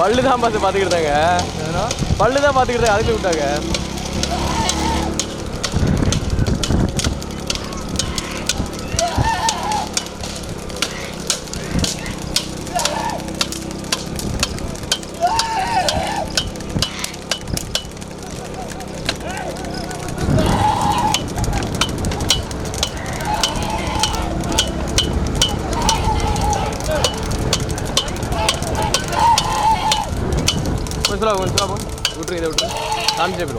பல்லு தான் பார்த்து பார்த்துக்கிட்டாங்க பல்லு தான் பார்த்துக்கிட்டாங்க அதுக்கு விட்டாங்க கொஞ்சம் சொல்லுவா கொஞ்சம் சொல்லுவா விட்ரு இதை விட்ரு காமிச்சே ப்ரோ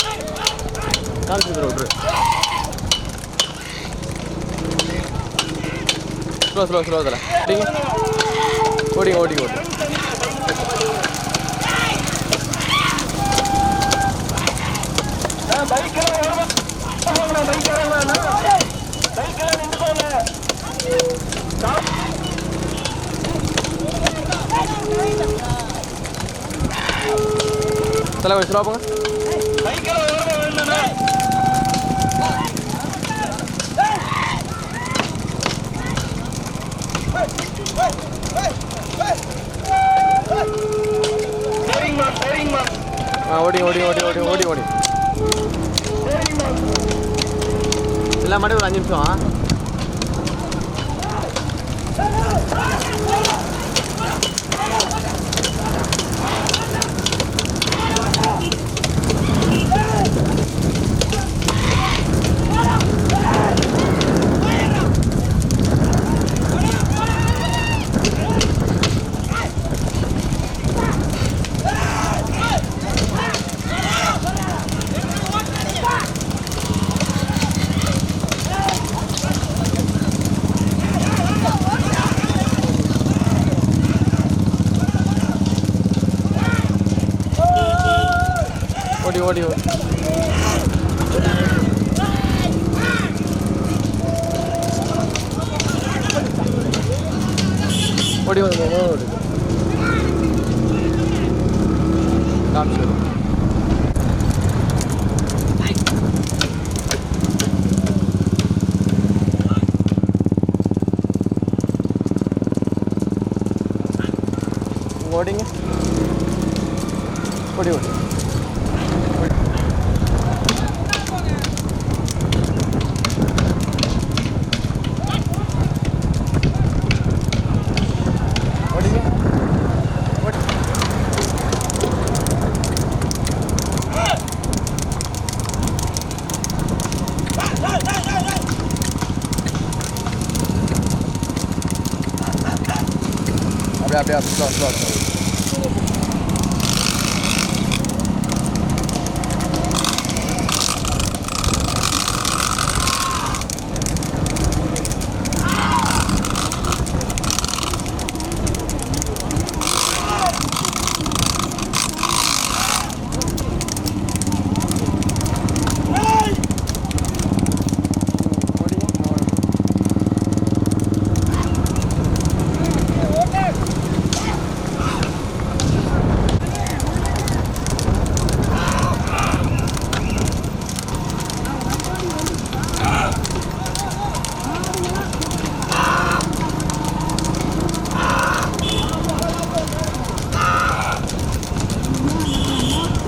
காமிச்சு ப்ரோ விட்ரு ஸ்லோ ஸ்லோ ஸ்லோ அதில் ஓடிங்க ஓடிங்க ஓடிங்க you. தலை ஸ்லோ போங்க ஓடி ஓடி ஓடி ஓடி ஓடி ஓடி. எல்லாம் மட்டும் ஒரு அஞ்சு நிமிஷம் ஆ ஓடி ஓடி ஓடி ஓடி ஓடி ஓடி ஓடி காமிச்சு விடு. அப்படியே அப்படியே ஸ்லோ ஸ்லோ ஸ்லோ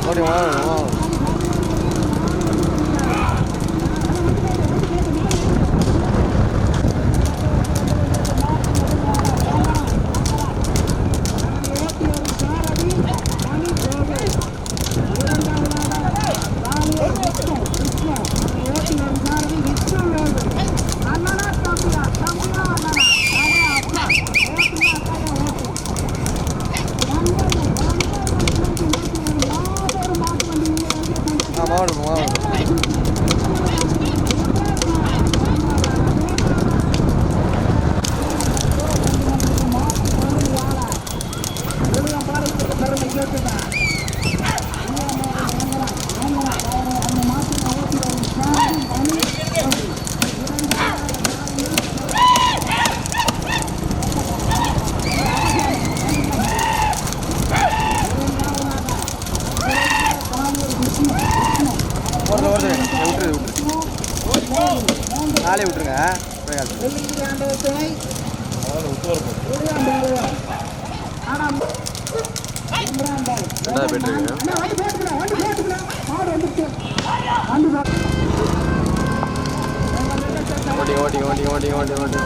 ஓடிங்க நாளே விட்டுருங்க. போய் காசு. வெள்ளிங்கிரி ஆண்டவர் துணை ரெண்டாவது போயிட்டுருக்கீங்க ஓட்டி ஓட்டி ஓட்டி ஓட்டி ஓட்டி ஓட்டி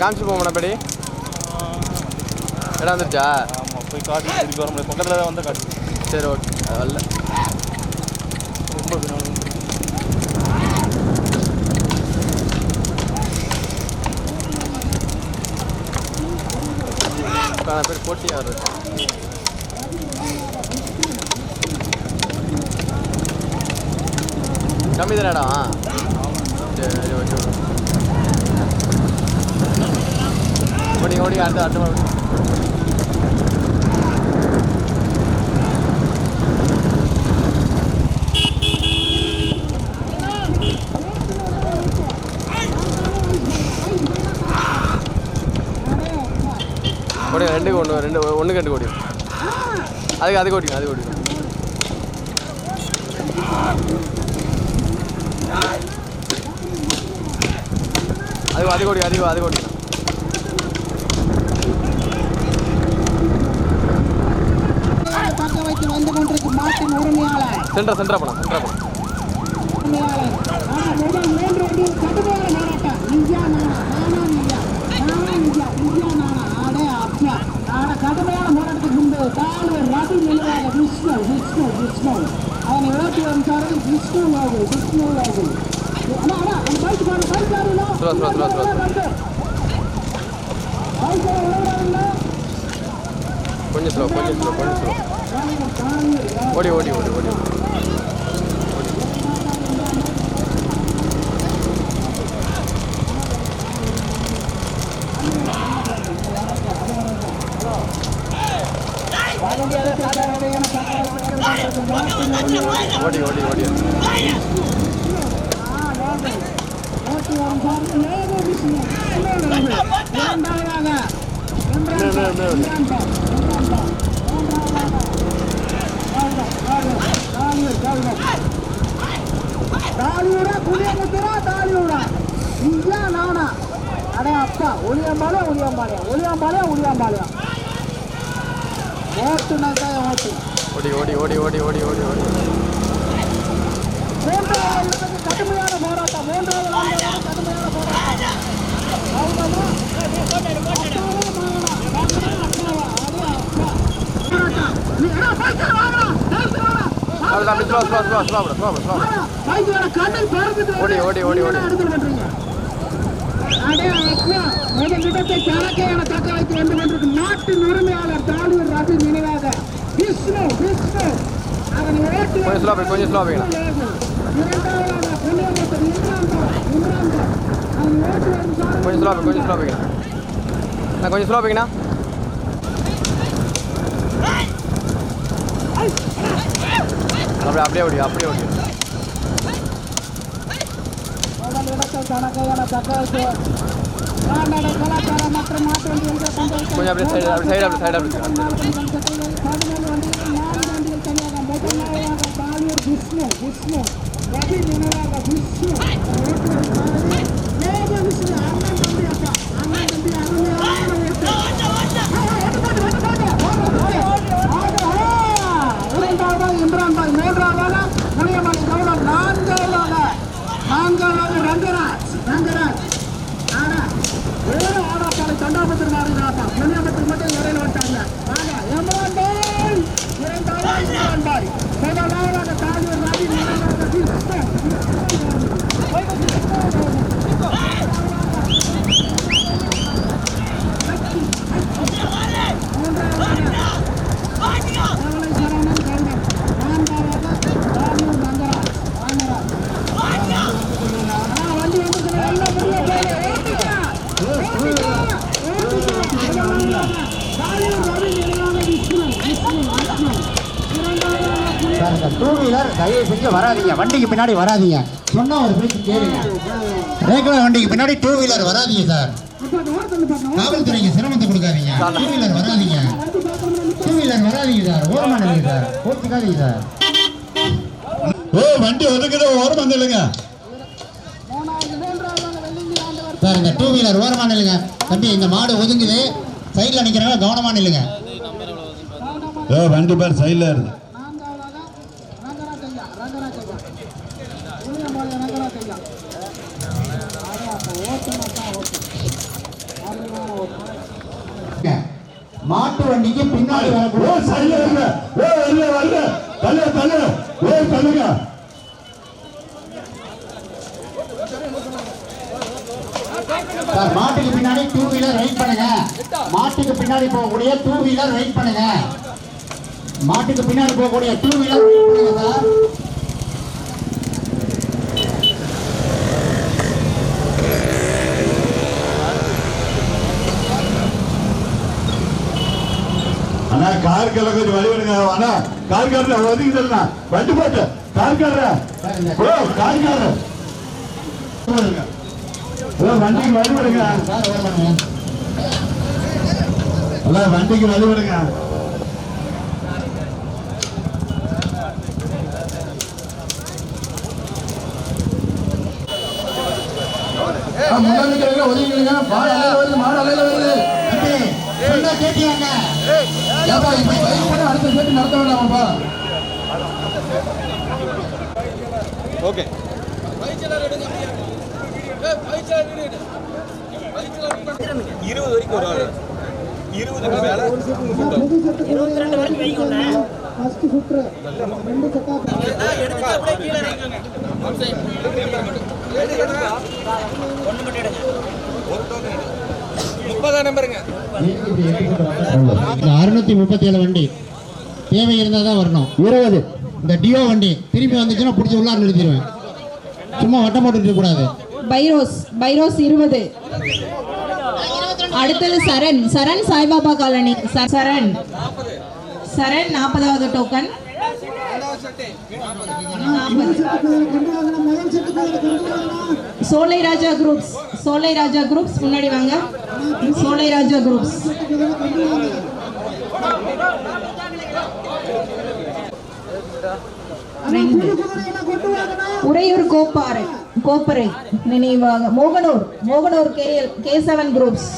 காமிச்சு போக முன்னாடி இடம் வந்துருச்சா? ஆமாம் போய் காட்டி திருப்பி வர முடியாது. பக்கத்தில் தான் வந்து காட்டு. சரி ஓகே. வரல ரொம்ப. உட்காந்த பேர் போட்டியாக வருது கம்மி தானே இடம் சரி ஓகே. ஓடி ஓடி அடுத்த அடுத்த மாதிரி ஓடி ரெண்டு ஒன்று ரெண்டு ஒன்று ரெண்டு ஓடியும் அதுக்கு அதுக்கு ஓடிக்கும் அதுக்கு ஓடிக்கும் அது அது ஓடி அது அது ஓடி பக்க வைத்து வந்து கொண்டிருக்கும் மாட்டின் உரிமையாளர் சென்ட்ரா சென்ட்ரா போலாம் சென்ட்ரா போலாம் ஆனா கடுமையான போராட்டத்துக்கு முன்பு தாழ்வு ரவி நிலையாக விஷ்ணு விஷ்ணு விஷ்ணு. அவனை வரும் சாரதி விஷ்ணு லாகு விஷ்ணு லாகு அண்ணா அண்ணா அந்த பைக் பாரு பைக் பாருங்களா slow slow slow slow bike விளையாடுங்களா கொஞ்சம் ஸ்லோ கொஞ்சம் ஸ்லோ கொஞ்சம் ஸ்லோ ஓடி ஓடி ஓடி ஓடி. ஓடி ஓடி ஓடி. தாலியூரா புளியமுத்துரா தாலியூரா இந்தியா நானா அடே அப்பா ஒளியம்பாளையம் ஒளியம்பாளையம் ஒளியம்பாளையம் ஒளியம்பாளையம் ஓட்டுனா ஓட்டு. ஓடி ஓடி ஓடி ஓடி ஓடி ஓடி ஓடி. வாங்கடா. அப்படி slow slow slow slow slow slow ஓடி, ஓடி, ஓடி, ஓடி. முதல் இடத்தை சரக்கையான தக்க வைத்து வந்து கொண்டிருக்கும் நாட்டின் உரிமையாளர் தாலியூர் ரவி நினைவாக விஷ்ணு விஷ்ணு அவனை ஓட்டி கொஞ்சம் ஸ்லோ கொஞ்சம் ஸ்லோ இரண்டாவதாக புண்ணியமூர்த்தர் இம்ரான்கான், இம்ரான்கான். அவன் ஓட்டி வரும் கொஞ்சம் ஸ்லோ கொஞ்சம் ஸ்லோ நான் கொஞ்சம் ஸ்லோ போய்ங்கண்ணா அப்படியே அப்படியே ஓடி அப்படியே ஓடி முதல் இடத்தை தனக்கையான தக்க வைத்து கால்நடை கலாச்சாரம் மற்றும் மாட்டு வண்டிகள் கொண்டு வைத்த கொஞ்சம் அப்படியே சைடு அப்படி சைடு அப்படி சைடு அப்படி நாலு வண்டிகள் சென்னையில் பதினேழு வண்டிகள் நாலு வண்டிகள் தனியாக முதலாவதாக தாலியூர் விஷ்ணு விஷ்ணு ரவி நினைவாக வராதீங்க. வண்டிக்கு பின்னாடி வராதீங்க. சொன்னா ஒரு பேச்சு கேளுங்க. ரேக்லா வண்டிக்கு பின்னாடி டூ வீலர் வராதீங்க சார் காவல்துறைக்கு சிரமத்தை கொடுக்காதீங்க. டூ வீலர் வராதீங்க. டூ வீலர் வராதீங்க சார் ஓரமா சார் போச்சுக்காதீங்க சார் ஓ வண்டி ஒதுக்குது. ஓரம் வந்துடுங்க சார் இந்த டூ வீலர் ஓரமா நில்லுங்க. தம்பி இந்த மாடு ஒதுங்குது. சைடில் நிற்கிறனால கவனமாக நில்லுங்க. ஓ வண்டி பேர் சைடில் இருக்குது மாட்டு வண்டிக்கு பின்னாடி வரக்கூடிய சைடில் இருங்க. ஓ வரல வரல தள்ளு தள்ளு. ஓ தள்ளுங்க. சார் மாட்டுக்கு பின்னாடி டூ வீலர் ரைட் பண்ணுங்க. மாட்டுக்கு பின்னாடி போகக்கூடிய டூ வீலர் ரைட் பண்ணுங்க. மாட்டுக்கு பின்னாடி போகக்கூடிய டூ வீலர் ரைட் பண்ணுங்க சார். அண்ணா கார் கொஞ்சம் வழி விடுங்க. அண்ணா கார் காரல ஒதுக்கிட்டா வண்டி போட்டு கார் காரல வண்டிக்கு வழிபடுங்க வண்டிக்கு வழிபடுங்க விடுங்க. முன்னாடி ஒதுங்கிடுங்க மாடு அலையில வருது மாடு அலையில வருது. சொன்னா கேட்டியாங்க அடுத்த சேர்த்து நடத்த வேண்டாமாப்பா ஓகே இருபது வரைக்கும் ஒரு ஆள் இருபதுக்கு மேல. ஃபர்ஸ்ட் சுற்று ரெண்டு செட்டா முப்பதாம் நம்பருங்க. இந்த அறுநூத்தி முப்பத்தி ஏழு வண்டி. தேவை இருந்தால் தான் வரணும். இருபது. இந்த டியோ வண்டி திரும்பி வந்துச்சுன்னா பிடிச்சி உள்ளார நிறுத்திடுவேன். சும்மா வட்டம் போட்டுட்டு கூடாது. பைரோஸ் பைரோஸ் இருபது. அடுத்தது சரண். சரண் சாய்பாபா காலனி. ச- சரண். சரண் நாற்பதாவது டோக்கன் சோலை ராஜா குரூப்ஸ் சோலை ராஜா குரூப்ஸ் முன்னாடி வாங்க. சோலை ராஜா குரூப்ஸ் உறையூர் கோப்பாறை கோப்பரை நினைவாக. Mohanur Mohanur K Kesavan groups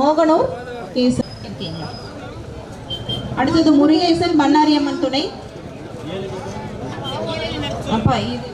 Mohanur K அடுத்தது முருகேசன் பண்ணாரியம்மன் துணை. அப்பா இது.